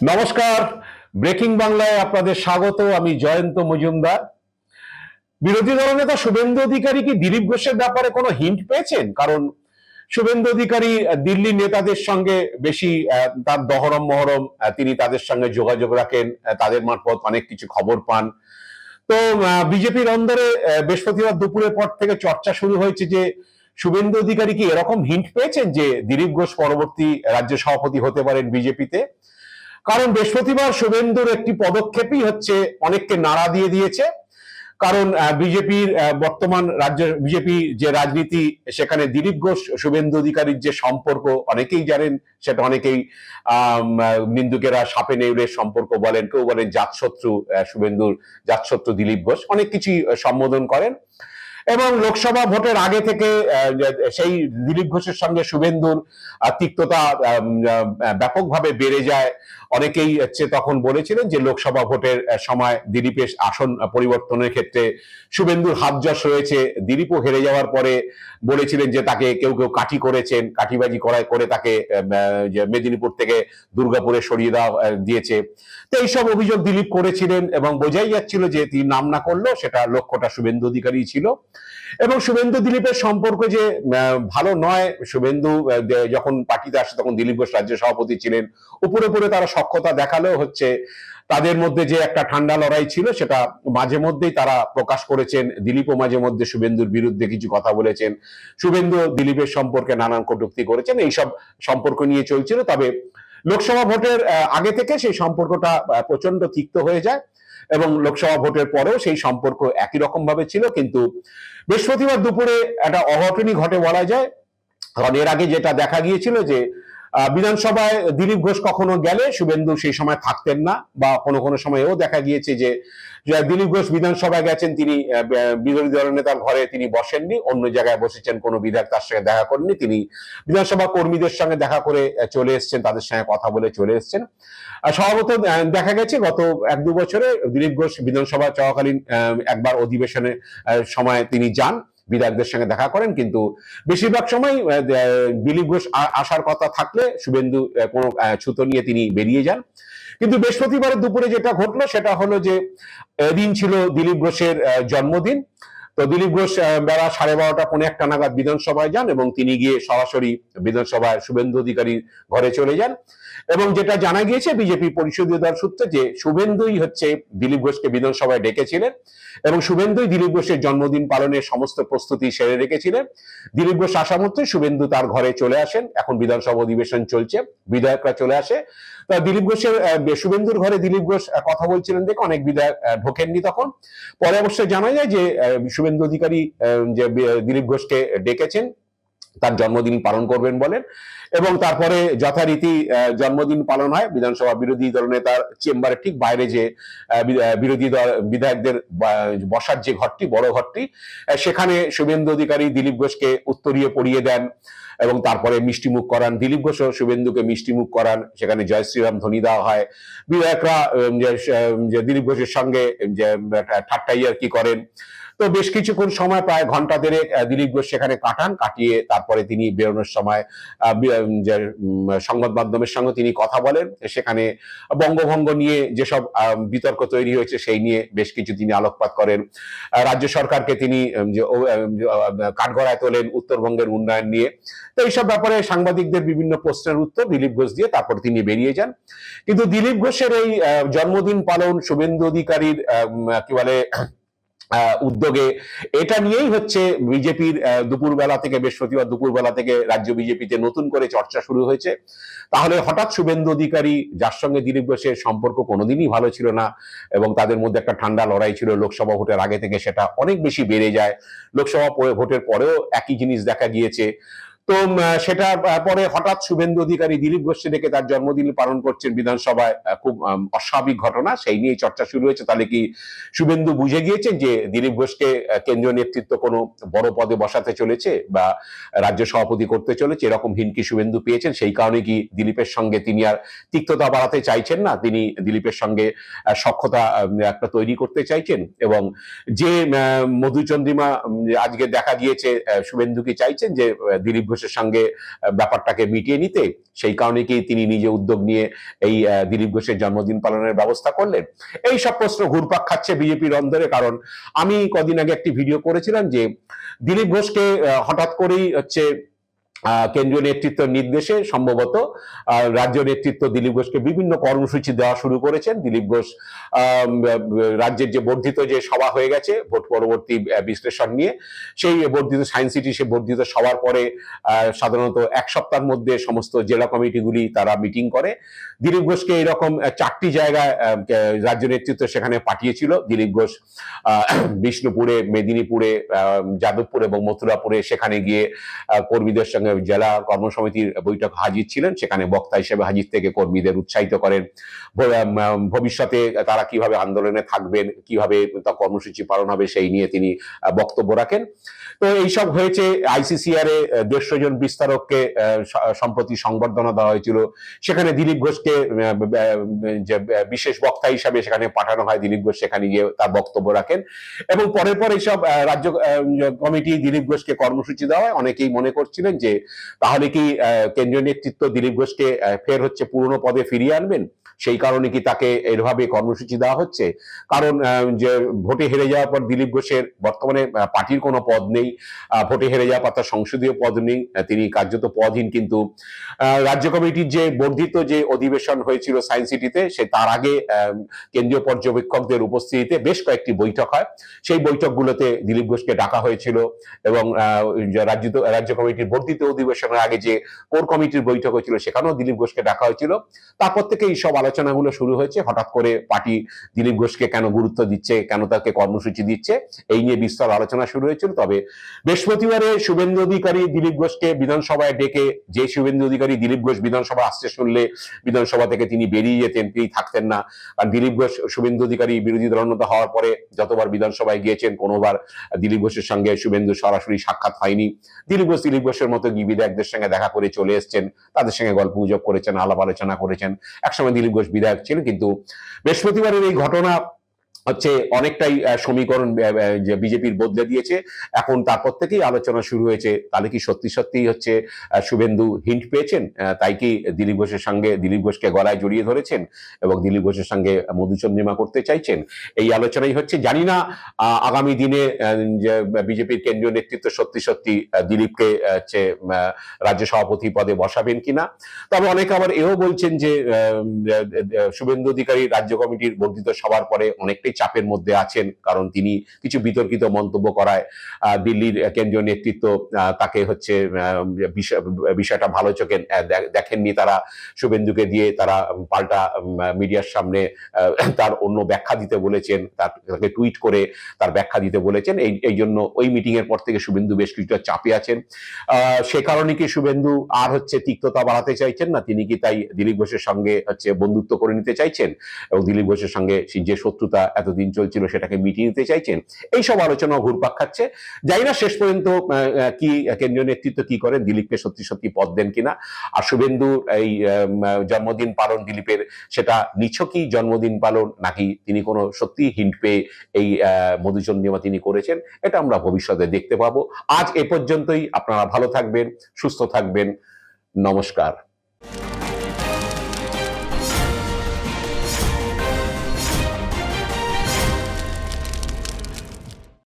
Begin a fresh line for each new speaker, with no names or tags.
নমস্কার। ব্রেকিং বাংলায় আপনাদের স্বাগত, আমি জয়ন্ত মজুমদার। বিরোধী দলনেতা শুভেন্দু অধিকারী কি দিলীপ ঘোষের ব্যাপারে কোনো হিন্ট পেয়েছেন? কারণ শুভেন্দু অধিকারী দিল্লি নেতাদের সঙ্গে বেশি তার দহরম মহরম তিনি তাদের সঙ্গে যোগাযোগ রাখেন তাদের মারফত অনেক কিছু খবর পান। তো বিজেপির অন্দরে বৃহস্পতিবার দুপুরের পর থেকে চর্চা শুরু হয়েছে যে শুভেন্দু অধিকারী কি এরকম হিন্ট পেয়েছেন যে দিলীপ ঘোষ পরবর্তী রাজ্য সভাপতি হতে পারেন বিজেপিতে? কারণ বৃহস্পতিবার শুভেন্দুর একটি পদক্ষেপই হচ্ছে অনেককে নাড়া দিয়ে দিয়েছে। কারণ বিজেপির বর্তমান রাজ্য বিজেপি যে রাজনীতি, সেখানে দিলীপ ঘোষ, শুভেন্দু অধিকারীর যে সম্পর্ক, অনেকেই জানেন, সেটা অনেকেই নিন্দুকেরা সাপে নেউলের সম্পর্ক বলেন, কেউ বলেন জাতশত্রু শুভেন্দুর জাতশত্রু দিলীপ ঘোষ, অনেক কিছুই সম্বোধন করেন। এবং লোকসভা ভোটের আগে থেকে সেই দিলীপ ঘোষের সঙ্গে শুভেন্দুর তিক্ততা ব্যাপকভাবে বেড়ে যায়। অনেকেই হচ্ছে তখন বলেছিলেন যে লোকসভা ভোটের সময় দিলীপের আসন পরিবর্তনের ক্ষেত্রে শুভেন্দুর হাত যশ রয়েছে। দিলীপও হেরে যাওয়ার পরে বলেছিলেন যে তাকে কেউ কেউ কাঠি করেছেন, কাঠিবাজি করায় করে তাকে মেদিনীপুর থেকে দুর্গাপুরে সরিয়ে দেওয়া দিয়েছে। তো এইসব অভিযোগ দিলীপ করেছিলেন এবং বোঝাই যাচ্ছিল যে তিনি নাম না করলেও সেটা লক্ষ্যটা শুভেন্দু অধিকারী ছিল। এবং শুভেন্দু দিলীপের সম্পর্ক যে ভালো নয়, শুভেন্দু যখন পার্টিতে আসে তখন দিলীপ ঘোষ রাজ্য সভাপতি ছিলেন। উপরে উপরে তারা সক্ষতা দেখালেও হচ্ছে, তাদের মধ্যে যে একটা ঠান্ডা লড়াই ছিল সেটা মাঝে মধ্যেই তারা প্রকাশ করেছেন। দিলীপও মাঝে মধ্যে শুভেন্দুর বিরুদ্ধে কিছু কথা বলেছেন। শুভেন্দু দিলীপের সম্পর্কে নানান কটুক্তি করেছেন। এইসব সম্পর্ক নিয়ে চলছিল। তবে লোকসভা ভোটের আগে থেকে সেই সম্পর্কটা প্রচণ্ড তিক্ত হয়ে যায় এবং লোকসভা ভোটের পরেও সেই সম্পর্ক একই রকম ভাবে ছিল। কিন্তু বৃহস্পতিবার দুপুরে একটা অঘটনই ঘটে বলা যায়। কারণ এর আগে যেটা দেখা গিয়েছিল যে বিধানসভায় দিলীপ ঘোষ কখনো গেলে শুভেন্দু সেই সময় থাকতেন না বা কোনো কোনো সময় এও দেখা গিয়েছে যে দিলীপ ঘোষ বিধানসভায় গেছেন তিনি বিরোধী দল নেতার ঘরে তিনি বসেননি অন্য জায়গায় বসেছেন কোনো বিধায়ক তার সঙ্গে দেখা করেননি তিনি বিধানসভা কর্মীদের সঙ্গে দেখা করে চলে এসেছেন তাদের সঙ্গে কথা বলে চলে এসেছেন। স্বভাবত দেখা গেছে গত এক দু বছরে দিলীপ ঘোষ বিধানসভা চলাকালীন একবার অধিবেশনের আহ, সময় তিনি যান বিধায়কদের সঙ্গে দেখা করেন, কিন্তু বেশিরভাগ সময় দিলীপ ঘোষ আসার কথা থাকলে শুভেন্দু কোনো ছুতো নিয়ে তিনি বেরিয়ে যান। কিন্তু বৃহস্পতিবার দুপুরে যেটা ঘটলো সেটা হলো যে, এদিন ছিল দিলীপ ঘোষের জন্মদিন। তো দিলীপ ঘোষ বেলা সাড়ে বারোটা, পৌনে একটা নাগাদ বিধানসভায় যান এবং তিনি গিয়ে সরাসরি বিধানসভায় শুভেন্দু অধিকারীর ঘরে চলে যান। এবং যেটা জানা গিয়েছে, বিজেপি পরিষদীয় দল সূত্রে যে শুভেন্দুই হচ্ছে দিলীপ ঘোষকে বিধানসভায় ডেকেছিলেন এবং শুভেন্দুই দিলীপ ঘোষের জন্মদিন পালনের সমস্ত প্রস্তুতি সেরে রেখেছিলেন। দিলীপ ঘোষ আসা মাত্রই শুভেন্দু তার ঘরে চলে আসেন। এখন বিধানসভা অধিবেশন চলছে, বিধায়করা চলে আসে। তা দিলীপ ঘোষের শুভেন্দুর ঘরে দিলীপ ঘোষ কথা বলছিলেন দেখে অনেক বিধায়ক ঢোকেননি তখন। পরে অবশ্যই জানা যায় যে শুভেন্দু অধিকারী যে দিলীপ ঘোষকে ডেকেছেন। তার জন্মদিন পালন করবেন বলেন। এবং তারপরে যথারীতি জন্মদিন পালন হয়। বিধানসভা বিরোধী দলনেতার চেম্বারের ঠিক বাইরে যে বিরোধী দল, বিধায়কদের বসার যে ঘরটি, বড় ঘরটি সেখানে শুভেন্দু অধিকারী দিলীপ ঘোষকে উত্তরীয় পড়িয়ে দেন এবং তারপরে মিষ্টিমুখ করান। দিলীপ ঘোষও শুভেন্দুকে মিষ্টিমুখ করান। সেখানে জয় শ্রীরাম ধ্বনি দেওয়া হয়। বিধায়করা দিলীপ ঘোষের সঙ্গে ঠাট্টাই আর কি করেন। তো বেশ কিছুক্ষণ সময় প্রায় ঘণ্টা আহ, দিলীপ ঘোষ সেখানে কাটান কাটিয়ে তারপরে তিনি বেরোনোর সময় সংবাদ মাধ্যমের সঙ্গে তিনি কথা বলেন। সেখানে বঙ্গভঙ্গ নিয়ে যেসব বিতর্ক তৈরি হয়েছে সেই নিয়ে বেশ কিছু তিনি আলোকপাত করেন। রাজ্য সরকারকে তিনি কাঠগড়ায় তোলেন উত্তরবঙ্গের উন্নয়ন নিয়ে। তো এইসব ব্যাপারে সাংবাদিকদের বিভিন্ন প্রশ্নের উত্তর দিলীপ ঘোষ দিয়ে তারপর তিনি বেরিয়ে যান। কিন্তু দিলীপ ঘোষের এই জন্মদিন পালন শুভেন্দু অধিকারীর কি বলে উদ্যোগে। এটা নিয়েই হচ্ছে বিজেপির দুপুরবেলা থেকে বৃহস্পতিবার দুপুরবেলা থেকে রাজ্য বিজেপিতে নতুন করে চর্চা শুরু হয়েছে। তাহলে হঠাৎ শুভেন্দু অধিকারী, যার সঙ্গে দিলীপ ঘোষের সম্পর্ক কোনোদিনই ভালো ছিল না এবং তাদের মধ্যে একটা ঠান্ডা লড়াই ছিল লোকসভা ভোটের আগে থেকে, সেটা অনেক বেশি বেড়ে যায়। লোকসভা ভোটের পরেও একই জিনিস দেখা গিয়েছে। তো সেটা পরে হঠাৎ শুভেন্দু অধিকারী দিলীপ ঘোষকে ডেকে তার জন্মদিন পালন করছেন বিধানসভায় খুব অস্বাভাবিক ঘটনা। সেই নিয়ে চর্চা শুরু হয়েছে। তাহলে কি শুভেন্দু বুঝে গিয়েছেন যে দিলীপ ঘোষকে কেন্দ্রীয় নেতৃত্ব কোনো বড় পদে বসাতে চলেছে বা রাজ্য সভাপতি করতে চলেছে? এরকম হিনকি শুভেন্দু পেয়েছেন? সেই কারণে কি দিলীপের সঙ্গে তিনি আর তিক্ততা বাড়াতে চাইছেন না? তিনি দিলীপের সঙ্গে সখ্যতা একটা তৈরি করতে চাইছেন? এবং যে মধুচন্দ্রিমা আজকে দেখা গিয়েছে শুভেন্দু কি চাইছেন যে দিলীপ ঘোষের সঙ্গে ব্যাপারটাকে মিটিয়ে নিতে, সেই কারণে কি তিনি নিজে উদ্যোগ নিয়ে এই দিলীপ ঘোষের জন্মদিন পালনের ব্যবস্থা করলেন? এই সব প্রশ্ন ঘুরপাক খাচ্ছে বিজেপির অন্দরে কারণ আমি কদিন আগে একটি ভিডিও করেছিলাম যে দিলীপ ঘোষকে হঠাৎ করেই হচ্ছে কেন্দ্রীয় নেতৃত্বের নির্দেশে সম্ভবত রাজ্য নেতৃত্ব দিলীপ ঘোষকে বিভিন্ন কর্মসূচি দেওয়া শুরু করেছেন। দিলীপ ঘোষ রাজ্যের যে বর্ধিত যে সভা হয়ে গেছে, ভোট পরবর্তী বিশ্লেষণ নিয়ে, সেই বর্ধিত সায়েন্স সিটি, সে বর্ধিত সভার পরে সাধারণত এক সপ্তাহের মধ্যে সমস্ত জেলা কমিটিগুলি তারা মিটিং করে। দিলীপ ঘোষকে এরকম চারটি জায়গায় রাজ্য নেতৃত্ব সেখানে পাঠিয়েছিল। দিলীপ ঘোষ বিষ্ণুপুরে, মেদিনীপুরে যাদবপুর এবং মথুরাপুরে সেখানে গিয়ে কর্মীদের সঙ্গে জেলা কর্মসমিতির বৈঠক হাজির ছিলেন। সেখানে বক্তা হিসেবে হাজির থেকে কর্মীদের উৎসাহিত করেন। ভবিষ্যতে তারা কীভাবে আন্দোলনে থাকবেন, কীভাবে তা কর্মসূচি পালন হবে সেই নিয়ে তিনি বক্তব্য রাখেন। তো এইসব হয়েছে। আইসিসিআর এ দেড়শো জন বিস্তারককে সম্প্রতি সংবর্ধনা দেওয়া হয়েছিল। সেখানে দিলীপ ঘোষকে যে, বিশেষ বক্তা হিসাবে সেখানে পাঠানো হয়। দিলীপ ঘোষ সেখানে গিয়ে তার বক্তব্য রাখেন। এবং পরে পরে এইসব রাজ্য কমিটি দিলীপ ঘোষকে কর্মসূচি দেওয়া হয় অনেকেই মনে করছিলেন যে তাহলে কি কেন্দ্রীয় নেতৃত্ব দিলীপ ঘোষকে ফের হচ্ছে পুরনো পদে ফিরিয়ে আনবেন? সেই কারণে কি তাকে এভাবে কর্মসূচি দেওয়া হচ্ছে? কারণ যে ভোটে হেরে যাওয়ার পর দিলীপ ঘোষের বর্তমানে পার্টির কোনো পদ নেই। ভোটে হেরে যাওয়ার পর তার সংসদীয় পদ নেই। তিনি কার্যত পদহীন কিন্তু রাজ্য কমিটির যে বর্ধিত যে অধিবেশন হয়েছিল সায়েন্স সিটিতে, সে তার আগে কেন্দ্রীয় পর্যবেক্ষকদের উপস্থিতিতে বেশ কয়েকটি বৈঠক হয়। সেই বৈঠকগুলোতে দিলীপ ঘোষকে ডাকা হয়েছিল এবং রাজ্য রাজ্য কমিটির বর্ধিত অধিবেশনের আগে যে কোর কমিটির বৈঠক হয়েছিল, সেখানেও দিলীপ ঘোষকে ডাকা হয়েছিল। তারপর থেকে এই সব আলোচনাগুলো শুরু হয়েছে, হঠাৎ করে পার্টি দিলীপ ঘোষকে কেন গুরুত্ব দিচ্ছে, কেন তাকে কর্মসূচি দিচ্ছে, এই নিয়ে বিস্তর আলোচনা শুরু হয়েছিল। তবে বৃহস্পতিবারে শুভেন্দু অধিকারী দিলীপ ঘোষকে বিধানসভায় ডেকে, যে শুভেন্দু অধিকারী দিলীপ ঘোষ বিধানসভা আসতে শুনলে বিধানসভা থেকে তিনি বেরিয়ে যেতেন, তিনি থাকতেন না। কারণ দিলীপ ঘোষ শুভেন্দু অধিকারী বিরোধী দলনেতা হওয়ার পরে যতবার বিধানসভায় গিয়েছেন, কোনোবার দিলীপ ঘোষের সঙ্গে শুভেন্দু সরাসরি সাক্ষাৎ হয়নি। দিলীপ ঘোষ দিলীপ ঘোষের মতো বিধায়কদের সঙ্গে দেখা করে চলে এসছেন, তাদের সঙ্গে গল্প গুজব করেছেন, আলাপ আলোচনা করেছেন। একসময় দিলীপ ঘোষ বিধায়ক ছিলেন কিন্তু বৃহস্পতিবারের এই ঘটনা হচ্ছে অনেকটাই সমীকরণ যে বিজেপির বদলে দিয়েছে। এখন তারপর থেকেই আলোচনা শুরু হয়েছে, তাহলে কি সত্যি সত্যি হচ্ছে শুভেন্দু হিন্ট পেয়েছেন? তাই কি দিলীপ ঘোষের সঙ্গে দিলীপ ঘোষকে গলায় জড়িয়ে ধরেছেন এবং দিলীপ ঘোষের সঙ্গে মধুচন্দ্রিমা করতে চাইছেন? এই আলোচনাই হচ্ছে, জানি না আগামী দিনে বিজেপির কেন্দ্রীয় নেতৃত্ব সত্যি সত্যি দিলীপকে, হচ্ছে রাজ্য সভাপতি পদে বসাবেন কিনা? তবে অনেকে আবার এও বলছেন যে শুভেন্দু অধিকারী রাজ্য কমিটির বর্ধিত সবার পরে অনেকটাই চাপের মধ্যে আছেন, কারণ তিনি কিছু বিতর্কিত মন্তব্য করায় দিল্লির কেন্দ্রীয় নেতৃত্ব তাকে হচ্ছে বিষয়টা ভালো চোখে দেখেননি তারা। শুভেন্দুকে দিয়ে তারা পাল্টা মিডিয়ার সামনে তার অন্য ব্যাখ্যা দিতে বলেছেন তাকে টুইট করে তার ব্যাখ্যা দিতে বলেছেন। এই এই জন্য ওই মিটিং এর পর থেকে শুভেন্দু বেশ কিছুটা চাপে আছেন। সে কারণে কি শুভেন্দু আর হচ্ছে তিক্ততা বাড়াতে চাইছেন না? তিনি কি তাই দিলীপ ঘোষের সঙ্গে হচ্ছে বন্ধুত্ব করে নিতে চাইছেন? এবং দিলীপ ঘোষের সঙ্গে যে শত্রুতা এতদিন চলছিল সেটাকে মিটিয়ে নিতে চাইছেন? এই সব আলোচনা ঘুরপাক খাচ্ছে। যাই না শেষ পর্যন্ত কি কেন্দ্রীয় নেতৃত্ব কি করেন? দিলীপকে সত্যি সত্যি পদ দেন কিনা? আর শুভেন্দু এই জন্মদিন পালন দিলীপের সেটা নিছকই জন্মদিন পালন নাকি তিনি কোনো সত্যি হিন্ট পেয়ে এই মধুচন্দ্রিমা তিনি করেছেন? এটা আমরা ভবিষ্যতে দেখতে পাবো। আজ এ পর্যন্তই। আপনারা ভালো থাকবেন, সুস্থ থাকবেন। নমস্কার।